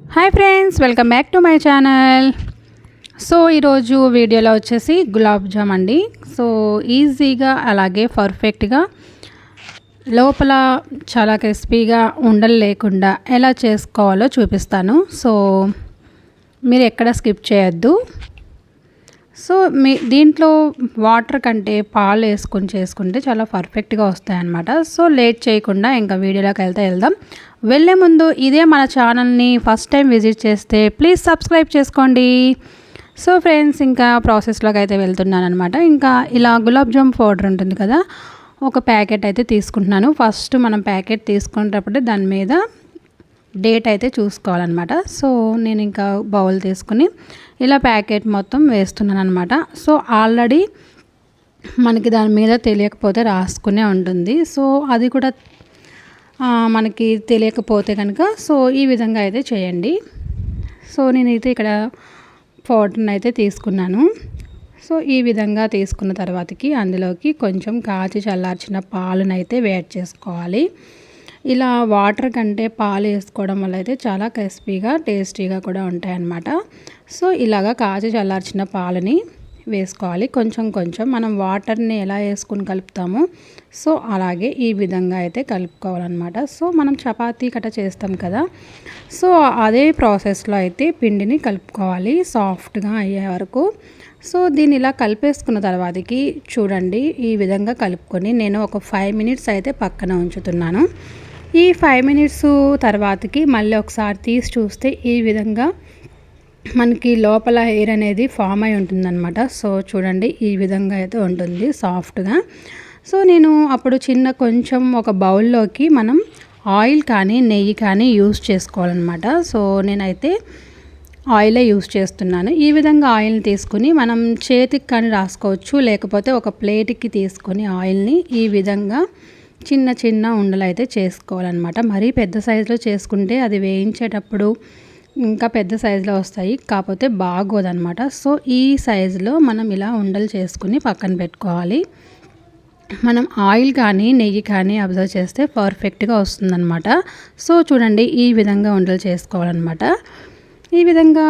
Hi friends welcome back to my channel so ఈరోజు వీడియోలో వచ్చేసి గులాబ్ జామ్ అండి. సో ఈజీగా అలాగే పర్ఫెక్ట్గా లోపల చాలా క్రిస్పీగా ఉండలు లేకుండా ఎలా చేసుకోవాలో చూపిస్తాను. సో మీరు ఎక్కడ స్కిప్ చేయొద్దు. సో మీ దీంట్లో వాటర్ కంటే పాలు వేసుకొని చేసుకుంటే చాలా పర్ఫెక్ట్గా వస్తాయన్నమాట. సో లేట్ చేయకుండా ఇంకా వీడియోలోకి వెళ్తే వెళ్దాం. వెళ్ళే ముందు ఇదే మన ఛానల్ని ఫస్ట్ టైం విజిట్ చేస్తే ప్లీజ్ సబ్స్క్రైబ్ చేసుకోండి. సో ఫ్రెండ్స్ ఇంకా ప్రాసెస్లోకి అయితే వెళ్తున్నాను అనమాట ఇంకా ఇలా గులాబ్ జామ్ పౌడర్ ఉంటుంది కదా ఒక ప్యాకెట్ అయితే తీసుకుంటున్నాను. ఫస్ట్ మనం ప్యాకెట్ తీసుకునేటప్పుడు దాని మీద డేట్ అయితే చూసుకోవాలన్నమాట. సో నేను ఇంకా బౌల్ తీసుకుని ఇలా ప్యాకెట్ మొత్తం వేస్తున్నాను అనమాట సో ఆల్రెడీ మనకి దాని మీద తెలియకపోతే రాసుకునే ఉంటుంది. సో అది కూడా మనకి తెలియకపోతే కనుక సో ఈ విధంగా అయితే చేయండి. సో నేనైతే ఇక్కడ పౌడర్ని అయితే తీసుకున్నాను. సో ఈ విధంగా తీసుకున్న తర్వాతకి అందులోకి కొంచెం కాచి చల్లార్చిన పాలునైతే వేడి చేసుకోవాలి. ఇలా వాటర్ కంటే పాలు వేసుకోవడం వల్ల అయితే చాలా క్రిస్పీగా టేస్టీగా కూడా ఉంటాయన్నమాట. సో ఇలాగా కాచి చల్లార్చిన పాలని వేసుకోవాలి. కొంచెం కొంచెం మనం వాటర్ని ఎలా వేసుకుని కలుపుతామో సో అలాగే ఈ విధంగా అయితే కలుపుకోవాలన్నమాట. సో మనం చపాతీ కట్ట చేస్తాం కదా సో అదే ప్రాసెస్లో అయితే పిండిని కలుపుకోవాలి సాఫ్ట్గా అయ్యే వరకు. సో దీన్ని ఇలా కలిపేసుకున్న తర్వాతకి చూడండి ఈ విధంగా కలుపుకొని నేను ఒక ఫైవ్ మినిట్స్ అయితే పక్కన ఉంచుతున్నాను. ఈ ఫైవ్ మినిట్స్ తర్వాతకి మళ్ళీ ఒకసారి తీసి చూస్తే ఈ విధంగా మనకి లోపల హెయిర్ అనేది ఫామ్ అయి ఉంటుందన్నమాట. సో చూడండి ఈ విధంగా అయితే ఉంటుంది సాఫ్ట్గా. సో నేను అప్పుడు చిన్న కొంచెం ఒక బౌల్లోకి మనం ఆయిల్ కానీ నెయ్యి కానీ యూస్ చేసుకోవాలన్నమాట. సో నేనైతే ఆయిలే యూస్ చేస్తున్నాను. ఈ విధంగా ఆయిల్ని తీసుకుని మనం చేతికి కానీ రాసుకోవచ్చు లేకపోతే ఒక ప్లేట్కి తీసుకొని ఆయిల్ని ఈ విధంగా చిన్న చిన్న ఉండలు అయితే చేసుకోవాలన్నమాట. మరీ పెద్ద సైజులో చేసుకుంటే అది వేయించేటప్పుడు ఇంకా పెద్ద సైజులో వస్తాయి. కాకపోతే బాగోదన్నమాట. సో ఈ సైజులో మనం ఇలా ఉండలు చేసుకుని పక్కన పెట్టుకోవాలి. మనం ఆయిల్ కానీ నెయ్యి కానీ అబ్జర్వ్ చేస్తే పర్ఫెక్ట్గా వస్తుందన్నమాట. సో చూడండి ఈ విధంగా ఉండలు చేసుకోవాలన్నమాట. ఈ విధంగా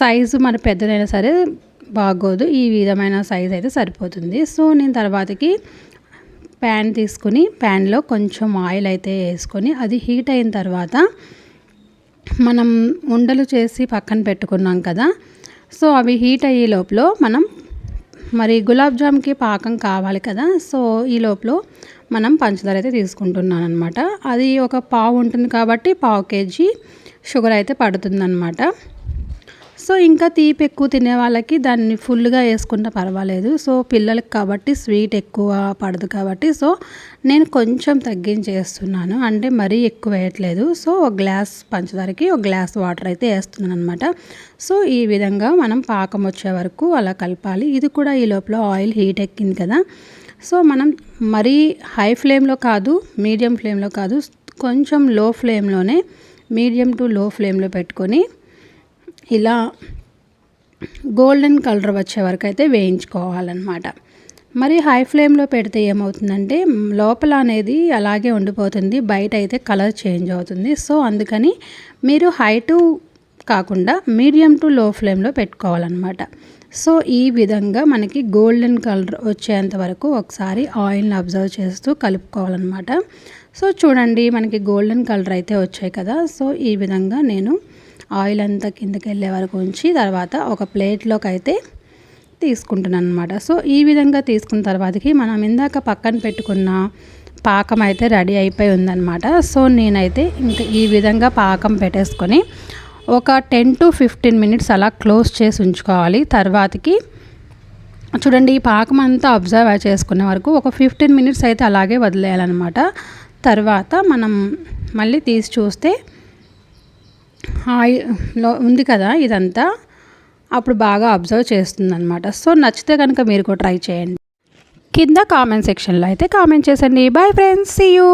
సైజు మన పెద్దదైనా సరే బాగోదు. ఈ విధమైన సైజ్ అయితే సరిపోతుంది. సో నేను తర్వాతకి ప్యాన్ తీసుకుని ప్యాన్లో కొంచెం ఆయిల్ అయితే వేసుకొని అది హీట్ అయిన తర్వాత మనం ఉండలు చేసి పక్కన పెట్టుకున్నాం కదా. సో అవి హీట్ అయ్యే లోపల మనం మరి గులాబ్ జామ్కి పాకం కావాలి కదా. సో ఈ లోపల మనం పంచదార అయితే తీసుకుంటున్నాను అనమాట అది ఒక పావు ఉంటుంది కాబట్టి పావు కేజీ షుగర్ అయితే పడుతుందన్నమాట. సో ఇంకా తీపి ఎక్కువ తినే వాళ్ళకి దాన్ని ఫుల్గా వేసుకుంటే పర్వాలేదు. సో పిల్లలకి కాబట్టి స్వీట్ ఎక్కువ పడదు కాబట్టి సో నేను కొంచెం తగ్గించేస్తున్నాను. అంటే మరీ ఎక్కువ వేయట్లేదు. సో ఒక గ్లాస్ పంచదారకి ఒక గ్లాస్ వాటర్ అయితే వేస్తున్నాను అనమాట సో ఈ విధంగా మనం పాకం వచ్చే వరకు అలా కలపాలి. ఇది కూడా ఈ లోపల ఆయిల్ హీట్ ఎక్కింది కదా. సో మనం మరీ హై ఫ్లేమ్లో కాదు మీడియం ఫ్లేమ్లో కాదు కొంచెం లో ఫ్లేమ్లోనే మీడియం టు లో ఫ్లేమ్లో పెట్టుకొని ఇలా గోల్డెన్ కలర్ వచ్చే వరకు అయితే వేయించుకోవాలన్నమాట. మరి హై ఫ్లేమ్లో పెడితే ఏమవుతుందంటే లోపల అనేది అలాగే ఉండిపోతుంది బయట అయితే కలర్ చేంజ్ అవుతుంది. సో అందుకని మీరు హై టు కాకుండా మీడియం టు లో ఫ్లేమ్లో పెట్టుకోవాలన్నమాట. సో ఈ విధంగా మనకి గోల్డెన్ కలర్ వచ్చేంత వరకు ఒకసారి ఆయిల్ని అబ్జర్వ్ చేస్తూ కలుపుకోవాలన్నమాట. సో చూడండి మనకి గోల్డెన్ కలర్ అయితే వచ్చాయి కదా. సో ఈ విధంగా నేను ఆయిల్ అంతా కిందకి వెళ్ళే వరకు ఉంచి తర్వాత ఒక ప్లేట్లోకి అయితే తీసుకుంటున్నాను అనమాట సో ఈ విధంగా తీసుకున్న తర్వాతకి మనం ఇందాక పక్కన పెట్టుకున్న పాకం అయితే రెడీ అయిపోయి ఉందన్నమాట. సో నేనైతే ఇంకా ఈ విధంగా పాకం పెట్టేసుకొని ఒక టెన్ టు ఫిఫ్టీన్ మినిట్స్ అలా క్లోజ్ చేసి ఉంచుకోవాలి. తర్వాతకి చూడండి ఈ పాకం అంతా అబ్జర్వ్ చేసుకునే వరకు ఒక ఫిఫ్టీన్ మినిట్స్ అయితే అలాగే వదిలేయాలన్నమాట. తర్వాత మనం మళ్ళీ తీసి చూస్తే లో ఉంది కదా ఇదంతా. అప్పుడు బాగా అబ్జర్వ్ చేస్తుంది అనమాట సో నచ్చితే కనుక మీరు కూడా ట్రై చేయండి. కింద కామెంట్ సెక్షన్లో అయితే comment చేసండి. Bye friends see you